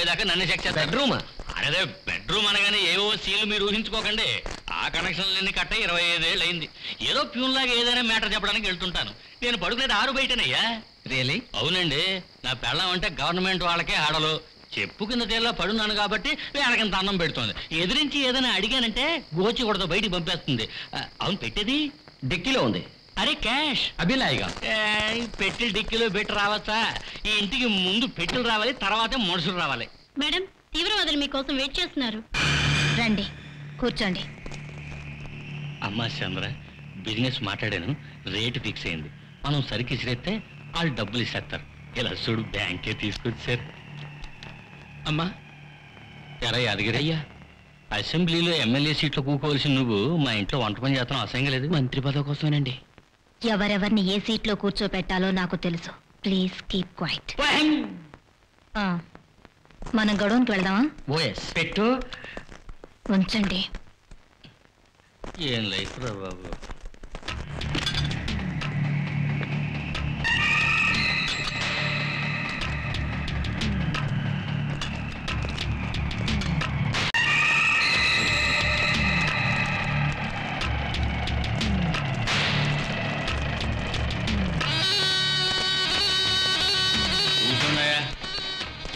అయిపోయేదాకా నన్ను చెక్ చేస్తారు బెడ్రూమా? అదే బెడ్రూమ్ అనగానే ఏవో సీన్లు మీరు ఊహించుకోకండి. ఆ కనెక్షన్లన్నీ కట్ట ఇరవై ఐదేళ్ళు అయింది. ఏదో ప్యూన్ లాగా ఏదైనా మ్యాటర్ చెప్పడానికి వెళ్తుంటాను. నేను పడుకునేది ఆరు బయటనయ్యా రియలీ అవునండి. నా పెళ్ళం అంటే గవర్నమెంట్ వాళ్ళకే ఆడలు. చెప్పు కింద తేలా పడున్నాను కాబట్టి వేళకింత అన్నం పెడుతోంది. ఎదిరించి ఏదైనా అడిగానంటే గోచి కొడత బయటికి పంపేస్తుంది. అవును పెట్టేది? డిక్కీలో ఉంది. అరే క్యాష్. అభిలాయిగా ఏయ్, పెట్టెలు డిక్కీలో పెట్టి రావచ్చా? ఈ ఇంటికి ముందు పెట్టెలు రావాలి తర్వాతే మనుషులు రావాలి. మేడం తీవ్రవాదులు మీకోసం వెయిట్ చేస్తున్నారు. రండి కూర్చోండి. అమ్మా చంద్ర బిజినెస్ మాట్లాడాను రేటు ఫిక్స్ అయింది. మనం సరికి ఇసిరేస్తే వాళ్ళు డబ్బులు ఇస్తారు ఇలా చూడు బ్యాంకే తీసుకొచ్చారు. అమ్మా ఎరా యాదగిరి. అయ్యా అసెంబ్లీలో ఎమ్మెల్యే సీట్లో కూకోవలసిన నువ్వు మా ఇంట్లో వంట పని చేస్తాను అసహ్యం లేదు. మంత్రి పదవి కోసమేనండి. ఎవరెవరిని ఏ సీట్లో కూర్చోపెట్టాలో నాకు తెలుసు. ప్లీజ్ కీప్ క్వైట్ మనం గొడవనికి వెళ్దామా? ఓఎస్ పెట్టు. ఉంచండి. ఏం లైఫ్ రా బాబు?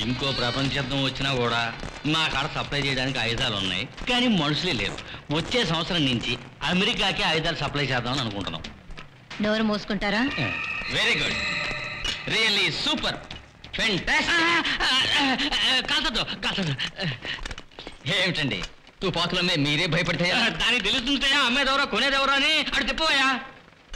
ఇంకో ప్రపంచ వచ్చినా కూడా మా కాడ సప్లై చేయడానికి ఆయుధాలు ఉన్నాయి. కానీ మనుషులే లేరు. వచ్చే సంవత్సరం నుంచి అమెరికాకి ఆయుధాలు సప్లై చేద్దామని అనుకుంటున్నాం. నోరు మూసుకుంటారా? వెరీ గుడ్ రియల్లీ సూపర్ కాల్చదు కాల్చదు ఏమిటండి? తుపాకులమ్మే మీరే భయపడితే దానికి తెలుస్తుంటాయా అమ్మేదెవరో కొనేదెవరో అని అటు తిప్పవయ్యా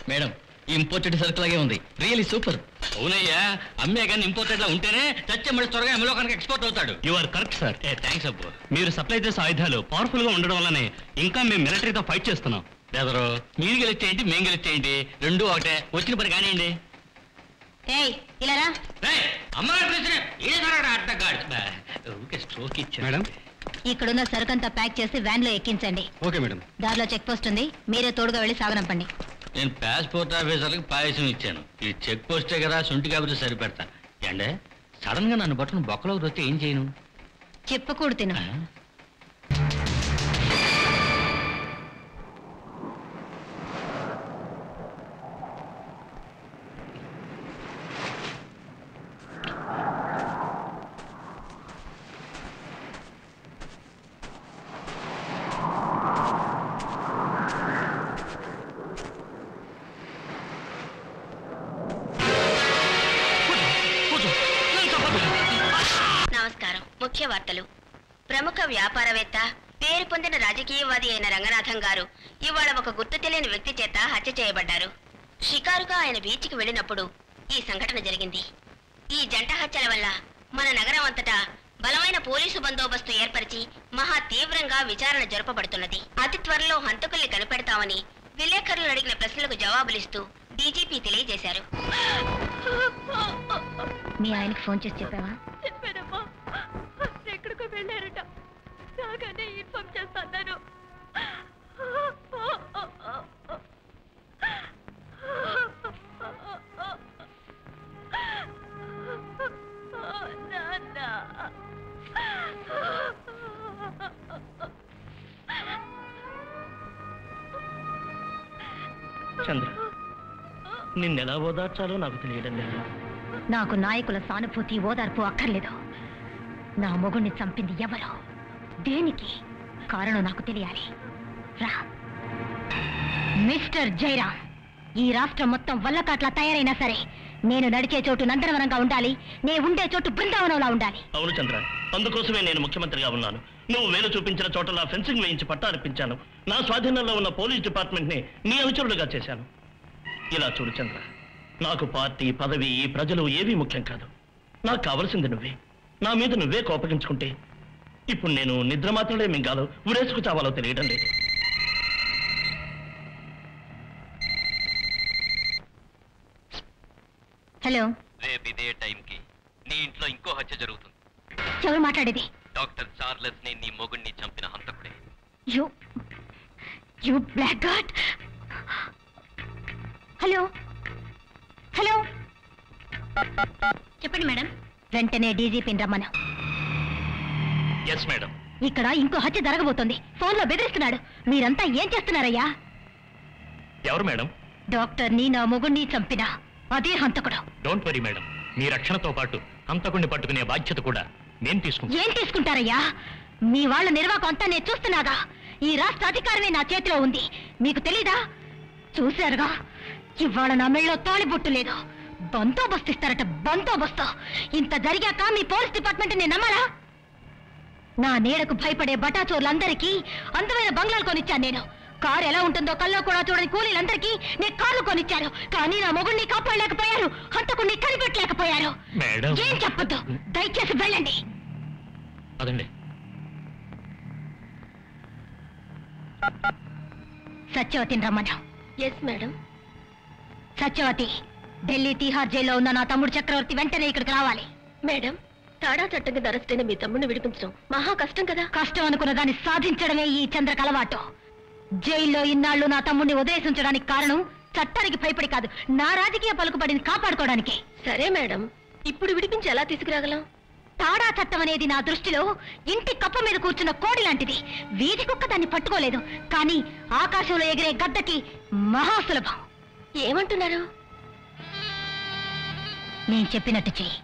మేడం ఇంపోర్టెడ్ సరుకు లాగే ఉంది. రియలీ సూపర్ అవునయ్యా అమ్మే కానీ ఇంపోర్టెడ్ లా ఉంటేనే చచ్చే మళ్ళీ త్వరగా ఎమ్మెల్యే కనుక ఎక్స్పోర్ట్ అవుతాడు. యు ఆర్ కరెక్ట్ సార్ ఏ థ్యాంక్స్ అబ్బు. మీరు సప్లై చేసే ఆయుధాలు పవర్ఫుల్గా ఉండడం వల్లనే ఇంకా మేము మిలిటరీతో ఫైట్ చేస్తున్నాం. బెదరు మీరు గెలిచేయండి మేము గెలిచేయండి. రెండు ఒకటే. వచ్చిన పని కానివ్వండి. ఇక్కడున్న సరుకంతా ప్యాక్ చేసి వ్యాన్లో ఎక్కించండి. Okay madam. దారిలో చెక్ పోస్ట్ ఉంది. మీరే తోడుగా వెళ్ళి సాగనంపండి. నేను పాస్పోర్ట్ ఆఫీసర్కి పాయసం ఇచ్చాను. ఈ చెక్ పోస్టే కదా సొంటి కాబట్టి సరిపెడతా. ఏండే? సడన్గా నన్ను పట్టుకుని బొక్కలోకి వస్తే ఏం చేయను? చెప్పకూడదు తిను. వార్తలు. ప్రముఖ వ్యాపారవేత్త పేరు పొందిన రాజకీయవాది అయిన రంగనాథం గారు ఇవాళ ఒక గుర్తు తెలియని వ్యక్తి చేత హత్య చేయబడ్డారు. షికారుగా ఆయన బీచ్కి వెళ్ళినప్పుడు ఈ సంఘటన జరిగింది. ఈ జంట హత్యల వల్ల మన నగరం అంతటా బలమైన పోలీసు బందోబస్తు ఏర్పరిచి మహా తీవ్రంగా విచారణ జరపబడుతున్నది. అతి త్వరలో హంతకుల్ని కనిపెడతామని విలేకరులు అడిగిన ప్రశ్నలకు జవాబులిస్తూ డీజీపీ తెలియజేశారు. మీ ఆయనకు ఫోన్ చేసి చెప్పావా? చంద్ర నిన్నెలా ఓదార్చాలో నాకు తెలియడం లేదు. నాకు నాయకుల సానుభూతి ఓదార్పు అక్కర్లేదు. నా మొగుణ్ణి చంపింది ఎవరో దేనికి కారణం నాకు తెలియాలి. రా. మిస్టర్ జైరామ్ ఈ రాష్ట్రం మొత్తం వల్లకాట్లా తయారైనా సరే నేను నడిచే చోటు నందనవనంగా ఉండాలి. నే ఉండే చోటు బృందావనంలా ఉండాలి. అవును చంద్ర. అందుకోసమే నేను ముఖ్యమంత్రిగా ఉన్నాను. నువ్వు వేలు చూపించిన చోటలా ఫెన్సింగ్ వేయించి పట్టారిపించాను నా స్వాధీనంలో ఉన్న పోలీస్ డిపార్ట్మెంట్ని నీ అనుచరులుగా చేశాను. ఇలా చూడు చంద్ర. నాకు పార్టీ పదవి ఈ ప్రజలు ఏవీ ముఖ్యం కాదు. నాకు కావలసింది నువ్వే. నా మీద నువ్వే కోపగించుకుంటే. ఇప్పుడు నేను నిద్ర మాత్రమే మింగాలో ఉరేసుకు చావాలో తెలియడం లేదు. హలో. రేపు ఇదే టైంకి నీ ఇంట్లో ఇంకో హత్య జరుగుతుంది. ఎవరు మాట్లాడేది? డాక్టర్ చార్లెస్ని నీ మొగుడిని చంపిన హంతకుడే. You you black god hello. Hello. చెప్పండి మేడం. వెంటనే డీజీపీని రమ్మను. Yes madam. ఇక్కడ ఇంకో హత్య జరగబోతోంది. ఫోన్లో బెదిరిస్తున్నాడు. మీరంతా ఏం చేస్తున్నారయ్యా? ఎవరు మేడం? డాక్టర్ని నా మొగుణ్ణి చంపిన. అదే హంతకుడు. డోంట్ వరీ మేడం మీ రక్షణతో పాటు హంతకుణ్ణి పట్టుకునే బాధ్యత కూడా నేను తీసుకుంటాను. ఏం తీసుకుంటారయ్యా? మీ వాళ్ళ నిర్వాకం అంతా నేను చూస్తున్నాగా. ఈ రాష్ట్ర అధికారమే నా చేతిలో ఉంది. మీకు తెలీదా? చూశారుగా? ఇవాళ నా మెళ్ళో తాళిబొట్టు లేదు. బందోబస్తు ఇస్తారట బందోబస్తు. ఇంత జరిగాక మీ పోలీస్ డిపార్ట్మెంట్ నేను నమ్మరా? నా నీడకు భయపడే బటాచోర్లందరికీ అందమైన బంగ్లాలు కొనిచ్చాను నేను. కారు ఎలా ఉంటుందో కల్లో కూడా చూడని కూలీలందరికీ నేను కార్లు కొనిచ్చాను కానీ నా మొగుడిని కాపాడలేకపోయారు. హంతకుణ్ణి కనిపెట్టలేకపోయారు. మేడం. ఏం చెప్పొద్దు. దయచేసి వెళ్ళండి. అదండి. సత్యవతిని రమ్మను. Yes madam. సత్యవతి ఢిల్లీ తీహార్ జైల్లో ఉన్న నా తమ్ముడు చక్రవర్తి వెంటనే ఇక్కడికి రావాలి. మేడం తాడా చట్టం కింద అరెస్ట్ అయిన మీ తమ్ముడిని విడిపించడం మహా కష్టం కదా. కష్టం అనుకున్న దాన్ని సాధించడమే ఈ చంద్రక అలవాటు జైల్లో ఇన్నాళ్ళు నా తమ్ముడిని వదిలేసి ఉంచడానికి కారణం చట్టానికి భయపడి కాదు. నా రాజకీయ పలుకుబడిని కాపాడుకోవడానికి. సరే మేడం. ఇప్పుడు విడిపించి ఎలా తీసుకురాగలం? తాడా చట్టం అనేది నా దృష్టిలో ఇంటి కప్ప మీద కూర్చున్న కోడి లాంటిది. వీధి కుక్క దాన్ని పట్టుకోలేదు. కానీ ఆకాశంలో ఎగిరే గద్దకి మహాసులభం. ఏమంటున్నారు? నేను చెప్పినట్టు చెయ్యి.